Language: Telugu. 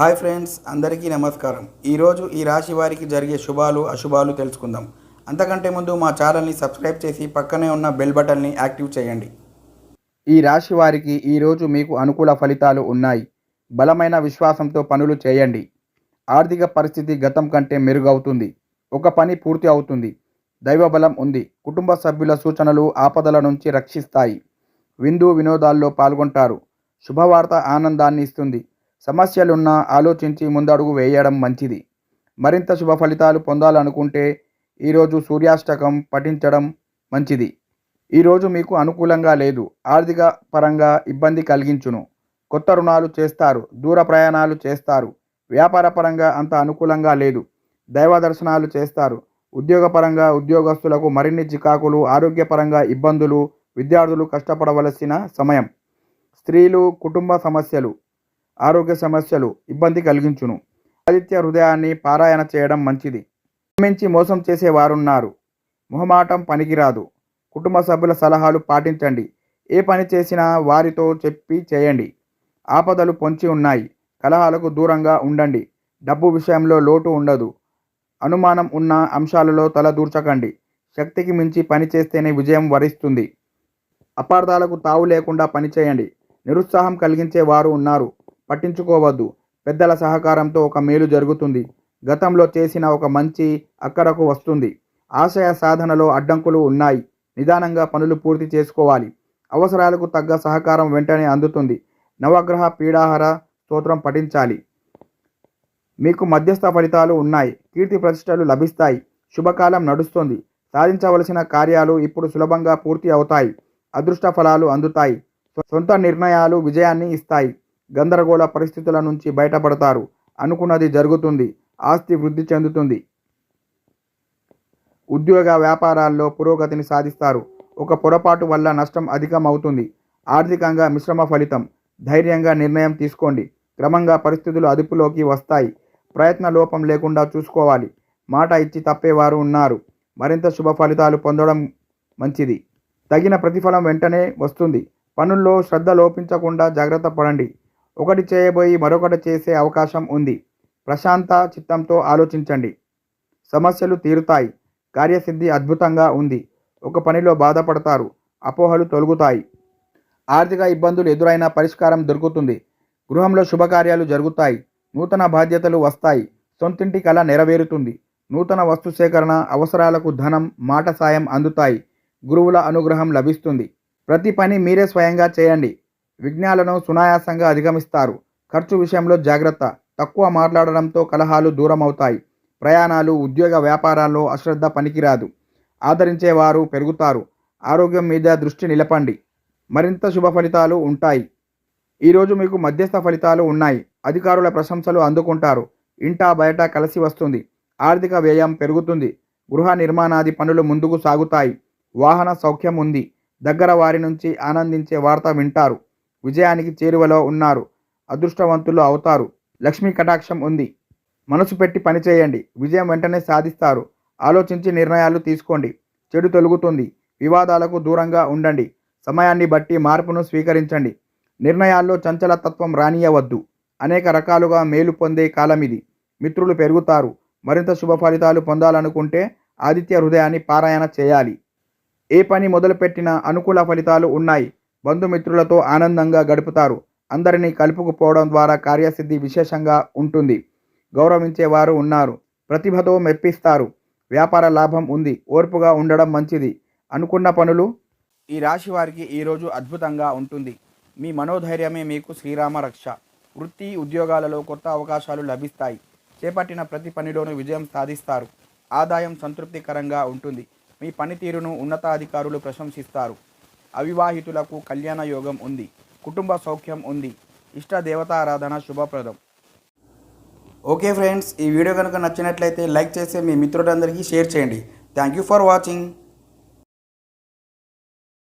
హాయ్ ఫ్రెండ్స్ అందరికీ నమస్కారం. ఈరోజు ఈ రాశి వారికి జరిగే శుభాలు అశుభాలు తెలుసుకుందాం. అంతకంటే ముందు మా ఛానల్ని సబ్స్క్రైబ్ చేసి పక్కనే ఉన్న బెల్ బటన్ని యాక్టివ్ చేయండి. ఈ రాశి వారికి ఈరోజు మీకు అనుకూల ఫలితాలు ఉన్నాయి. బలమైన విశ్వాసంతో పనులు చేయండి. ఆర్థిక పరిస్థితి గతం కంటే మెరుగవుతుంది. ఒక పని పూర్తి అవుతుంది. దైవబలం ఉంది. కుటుంబ సభ్యుల సూచనలు ఆపదల నుంచి రక్షిస్తాయి. విందు వినోదాల్లో పాల్గొంటారు. శుభవార్త ఆనందాన్ని ఇస్తుంది. సమస్యలున్నా ఆలోచించి ముందడుగు వేయడం మంచిది. మరింత శుభ ఫలితాలు పొందాలనుకుంటే ఈరోజు సూర్యాష్టకం పఠించడం మంచిది. ఈరోజు మీకు అనుకూలంగా లేదు. ఆర్థిక పరంగా ఇబ్బంది కలిగించును. కొత్త రుణాలు చేస్తారు. దూర ప్రయాణాలు చేస్తారు. వ్యాపార పరంగా అంత అనుకూలంగా లేదు. దైవ దర్శనాలు చేస్తారు. ఉద్యోగపరంగా ఉద్యోగస్తులకు మరిన్ని చికాకులు ఆరోగ్యపరంగా ఇబ్బందులు విద్యార్థులు కష్టపడవలసిన సమయం. స్త్రీలు కుటుంబ సమస్యలు. ఆరోగ్య సమస్యలు ఇబ్బంది కలిగించును. ఆదిత్య హృదయాన్ని పారాయణ చేయడం మంచిది. మించి మోసం చేసేవారున్నారు. మొహమాటం పనికిరాదు. కుటుంబ సభ్యుల సలహాలు పాటించండి. ఏ పని చేసినా వారితో చెప్పి చేయండి. ఆపదలు పొంచి ఉన్నాయి. కలహాలకు దూరంగా ఉండండి. డబ్బు విషయంలో లోటు ఉండదు. అనుమానం ఉన్న అంశాలలో తల దూర్చకండి. శక్తికి మించి పని చేస్తేనే విజయం వరిస్తుంది. అపార్థాలకు తావు లేకుండా పనిచేయండి నిరుత్సాహం కలిగించే వారు ఉన్నారు. పట్టించుకోవద్దు. పెద్దల సహకారంతో ఒక మేలు జరుగుతుంది. గతంలో చేసిన ఒక మంచి అక్కడకు వస్తుంది. ఆశయ సాధనలో అడ్డంకులు ఉన్నాయి. నిదానంగా పనులు పూర్తి చేసుకోవాలి. అవసరాలకు తగ్గ సహకారం వెంటనే అందుతుంది. నవగ్రహ పీడాహార స్తోత్రం పఠించాలి. మీకు మధ్యస్థ ఫలితాలు ఉన్నాయి. కీర్తి ప్రతిష్టలు లభిస్తాయి. శుభకాలం నడుస్తుంది. సాధించవలసిన కార్యాలు ఇప్పుడు సులభంగా పూర్తి అవుతాయి. అదృష్ట ఫలాలు అందుతాయి. సొంత నిర్ణయాలు విజయాన్ని ఇస్తాయి. గందరగోళ పరిస్థితుల నుంచి బయటపడతారు అనుకున్నది జరుగుతుంది. ఆస్తి వృద్ధి చెందుతుంది. ఉద్యోగ వ్యాపారాల్లో పురోగతిని సాధిస్తారు. ఒక పొరపాటు వల్ల నష్టం అధికం అవుతుంది ఆర్థికంగా మిశ్రమ ఫలితం. ధైర్యంగా నిర్ణయం తీసుకోండి. క్రమంగా పరిస్థితులు అదుపులోకి వస్తాయి. ప్రయత్న లోపం లేకుండా చూసుకోవాలి. మాట ఇచ్చి తప్పేవారు ఉన్నారు. మరింత శుభ ఫలితాలు పొందడం మంచిది. తగిన ప్రతిఫలం వెంటనే వస్తుంది. పనుల్లో శ్రద్ధ లోపించకుండా జాగ్రత్త పడండి. ఒకటి చేయబోయి మరొకటి చేసే అవకాశం ఉంది. ప్రశాంత చిత్తంతో ఆలోచించండి. సమస్యలు తీరుతాయి. కార్యసిద్ధి అద్భుతంగా ఉంది. ఒక పనిలో బాధపడతారు. అపోహలు తొలగుతాయి. ఆర్థిక ఇబ్బందులు ఎదురైనా పరిష్కారం దొరుకుతుంది. గృహంలో శుభకార్యాలు జరుగుతాయి. నూతన బాధ్యతలు వస్తాయి. సొంతింటి కళ నెరవేరుతుంది. నూతన వస్తు సేకరణ అవసరాలకు ధనం మాట సాయం అందుతాయి. గురువుల అనుగ్రహం లభిస్తుంది. ప్రతి పని మీరే స్వయంగా చేయండి. విఘ్నాలను సునాయాసంగా అధిగమిస్తారు. ఖర్చు విషయంలో జాగ్రత్త. తక్కువ మాట్లాడడంతో కలహాలు దూరమవుతాయి. ప్రయాణాలు ఉద్యోగ వ్యాపారాల్లో అశ్రద్ధ పనికిరాదు. ఆదరించేవారు పెరుగుతారు. ఆరోగ్యం మీద దృష్టి నిలపండి. మరింత శుభ ఫలితాలు ఉంటాయి. ఈరోజు మీకు మధ్యస్థ ఫలితాలు ఉన్నాయి. అధికారుల ప్రశంసలు అందుకుంటారు. ఇంటా బయట కలిసి వస్తుంది. ఆర్థిక వ్యయం పెరుగుతుంది. గృహ నిర్మాణాది పనులు ముందుకు సాగుతాయి. వాహన సౌఖ్యం ఉంది. దగ్గర వారి నుంచి ఆనందించే వార్త వింటారు. విజయానికి చేరువలో ఉన్నారు. అదృష్టవంతులు అవుతారు. లక్ష్మీ కటాక్షం ఉంది. మనసు పెట్టి పనిచేయండి. విజయం వెంటనే సాధిస్తారు. ఆలోచించి నిర్ణయాలు తీసుకోండి. చెడు తొలుగుతుంది. వివాదాలకు దూరంగా ఉండండి. సమయాన్ని బట్టి మార్పును స్వీకరించండి. నిర్ణయాల్లో చంచలతత్వం రానియవద్దు. అనేక రకాలుగా మేలు పొందే కాలం ఇది మిత్రులు పెరుగుతారు. మరింత శుభ ఫలితాలు పొందాలనుకుంటే ఆదిత్య హృదయాన్ని పారాయణ చేయాలి. ఏ పని మొదలుపెట్టినా అనుకూల ఫలితాలు ఉన్నాయి. బంధుమిత్రులతో ఆనందంగా గడుపుతారు. అందరినీ కలుపుకుపోవడం ద్వారా కార్యసిద్ధి విశేషంగా ఉంటుంది. గౌరవించేవారు ఉన్నారు. ప్రతిభతో మెప్పిస్తారు. వ్యాపార లాభం ఉంది. ఓర్పుగా ఉండడం మంచిది. అనుకున్న పనులు ఈ రాశి వారికి ఈరోజు అద్భుతంగా ఉంటుంది. మీ మనోధైర్యమే మీకు శ్రీరామ రక్ష. వృత్తి ఉద్యోగాలలో కొత్త అవకాశాలు లభిస్తాయి. చేపట్టిన ప్రతి పనిలోనూ విజయం సాధిస్తారు. ఆదాయం సంతృప్తికరంగా ఉంటుంది. మీ పనితీరును ఉన్నతాధికారులు ప్రశంసిస్తారు. అవివాహితులకు కళ్యాణ యోగం ఉంది. కుటుంబ సౌఖ్యం ఉంది. ఇష్ట దేవతారాధన శుభప్రదం. ఓకే ఫ్రెండ్స్ ఈ వీడియో కనుక నచ్చినట్లయితే లైక్ చేసి మీ మిత్రులందరికీ షేర్ చేయండి. Thank you for watching.